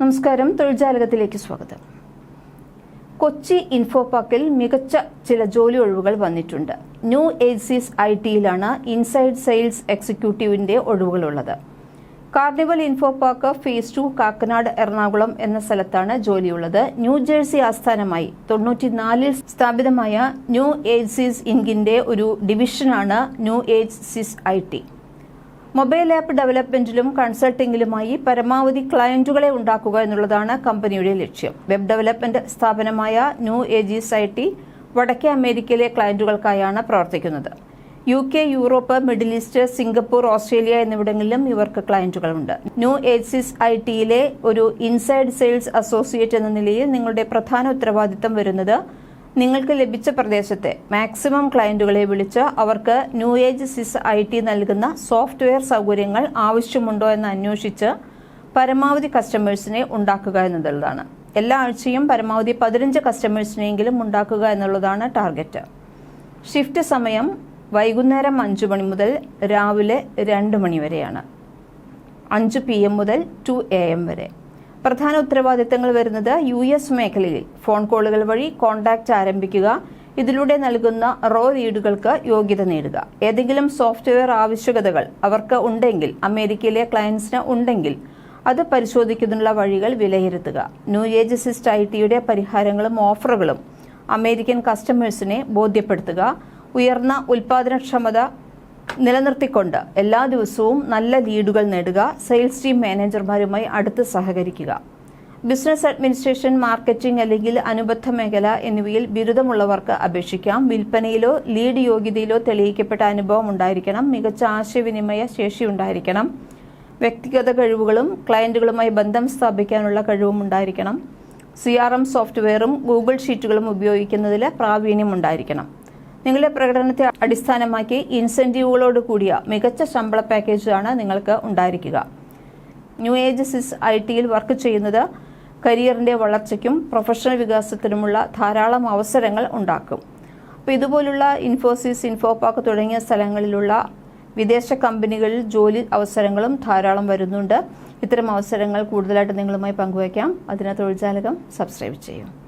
നമസ്കാരം. തൊഴിൽജാലകത്തിലേക്ക് സ്വാഗതം. കൊച്ചി ഇൻഫോ പാർക്കിൽ മികച്ച ചില ജോലി ഒഴിവുകൾ വന്നിട്ടുണ്ട്. ന്യൂ ഏജീസ് ഐ ടിയിലാണ് ഇൻസൈഡ് സെയിൽസ് എക്സിക്യൂട്ടീവിന്റെ ഒഴിവുകളുള്ളത്. Carnival info park phase two Kakkanad Ernakulam എന്ന സ്ഥലത്താണ് ജോലിയുള്ളത്. ന്യൂ ജേഴ്സി ആസ്ഥാനമായി തൊണ്ണൂറ്റിനാലിൽ സ്ഥാപിതമായ ന്യൂ ഏജീസ് ഇൻകിന്റെ ഒരു ഡിവിഷനാണ് new Agesys I T. Mobile app ഡെവലപ്മെന്റിലും കൺസൾട്ടിംഗിലുമായി പരമാവധി ക്ലയന്റുകളെ ഉണ്ടാക്കുക എന്നുള്ളതാണ് കമ്പനിയുടെ ലക്ഷ്യം. വെബ് ഡെവലപ്മെന്റ് സ്ഥാപനമായ ന്യൂ ഏജീസ് ഐ ടി വടക്കേ അമേരിക്കയിലെ ക്ലയന്റുകൾക്കായാണ് പ്രവർത്തിക്കുന്നത്. U K Europe Middle East Singapore Australia എന്നിവിടങ്ങളിലും ഇവർക്ക് ക്ലയന്റുകളുണ്ട്. ന്യൂ ഏജീസ് ഐ ടിയിലെ ഒരു ഇൻസൈഡ് സെയിൽസ് അസോസിയേറ്റ് എന്ന നിലയിൽ നിങ്ങളുടെ പ്രധാന ഉത്തരവാദിത്തം വരുന്നത് നിങ്ങൾക്ക് ലഭിച്ച പ്രദേശത്തെ മാക്സിമം ക്ലയന്റുകളെ വിളിച്ച് അവർക്ക് new age sys I T നൽകുന്ന സോഫ്റ്റ്വെയർ സൗകര്യങ്ങൾ ആവശ്യമുണ്ടോ എന്ന് അന്വേഷിച്ച് പരമാവധി കസ്റ്റമേഴ്സിനെ ഉണ്ടാക്കുക എന്നുള്ളതാണ് എല്ലാ ആഴ്ചയും പരമാവധി പതിനഞ്ച് കസ്റ്റമേഴ്സിനെങ്കിലും ഉണ്ടാക്കുക എന്നുള്ളതാണ് ടാർഗറ്റ് ഷിഫ്റ്റ് സമയം വൈകുന്നേരം അഞ്ച് മണി മുതൽ രാവിലെ രണ്ട് മണി വരെയാണ്. അഞ്ച് പി എം മുതൽ ടു എ എം വരെ. പ്രധാന ഉത്തരവാദിത്തങ്ങൾ വരുന്നത് യു എസ് മേഖലയിൽ. ഫോൺ കോളുകൾ വഴി കോണ്ടാക്ട് ആരംഭിക്കുക ഇതിലൂടെ നൽകുന്ന റോ റീഡുകൾക്ക് യോഗ്യത നേടുക. ഏതെങ്കിലും സോഫ്റ്റ്വെയർ ആവശ്യകതകൾ അവർക്ക് ഉണ്ടെങ്കിൽ അമേരിക്കയിലെ ക്ലയൻസിന് ഉണ്ടെങ്കിൽ അത് പരിശോധിക്കുന്നതിനുള്ള വഴികൾ വിലയിരുത്തുക. ന്യൂ ഏജ് സിസ്റ്റ് ഐ ടിയുടെ പരിഹാരങ്ങളും ഓഫറുകളും അമേരിക്കൻ കസ്റ്റമേഴ്സിനെ ബോധ്യപ്പെടുത്തുക. ഉയർന്ന ഉൽപാദനക്ഷമത നിലനിർത്തിക്കൊണ്ട് എല്ലാ ദിവസവും നല്ല ലീഡുകൾ നേടുക സെയിൽസ് ടീം മാനേജർമാരുമായി അടുത്ത് സഹകരിക്കുക. ബിസിനസ് അഡ്മിനിസ്ട്രേഷൻ മാർക്കറ്റിംഗ് അല്ലെങ്കിൽ അനുബന്ധ മേഖല എന്നിവയിൽ ബിരുദമുള്ളവർക്ക് അപേക്ഷിക്കാം. വിൽപ്പനയിലോ ലീഡ് യോഗ്യതയിലോ തെളിയിക്കപ്പെട്ട അനുഭവം ഉണ്ടായിരിക്കണം. മികച്ച ആശയവിനിമയ ശേഷി ഉണ്ടായിരിക്കണം. വ്യക്തിഗത കഴിവുകളും ക്ലയന്റുകളുമായി ബന്ധം സ്ഥാപിക്കാനുള്ള കഴിവും ഉണ്ടായിരിക്കണം. സി ആർ എം സോഫ്റ്റ്വെയറും ഗൂഗിൾ ഷീറ്റുകളും ഉപയോഗിക്കുന്നതിൽ പ്രാവീണ്യം ഉണ്ടായിരിക്കണം. നിങ്ങളുടെ പ്രകടനത്തെ അടിസ്ഥാനമാക്കി ഇൻസെന്റീവുകളോട് കൂടിയ മികച്ച ശമ്പള പാക്കേജാണ് നിങ്ങൾക്ക് ഉണ്ടായിരിക്കുക. ന്യൂ ഏജ് സിസ് ഐ ടിയിൽ വർക്ക് ചെയ്യുന്നത് കരിയറിന്റെ വളർച്ചയ്ക്കും പ്രൊഫഷണൽ വികാസത്തിനുമുള്ള ധാരാളം അവസരങ്ങൾ ഉണ്ടാക്കും. അപ്പോൾ ഇതുപോലുള്ള ഇൻഫോസിസ് ഇൻഫോപാക്ക് തുടങ്ങിയ സ്ഥലങ്ങളിലുള്ള വിദേശ കമ്പനികളിൽ ജോലി അവസരങ്ങളും ധാരാളം വരുന്നുണ്ട്. ഇത്തരം അവസരങ്ങൾ കൂടുതലായിട്ട് നിങ്ങളുമായി പങ്കുവയ്ക്കാം. അതിന് തൊഴിൽജാലകം സബ്സ്ക്രൈബ് ചെയ്യും.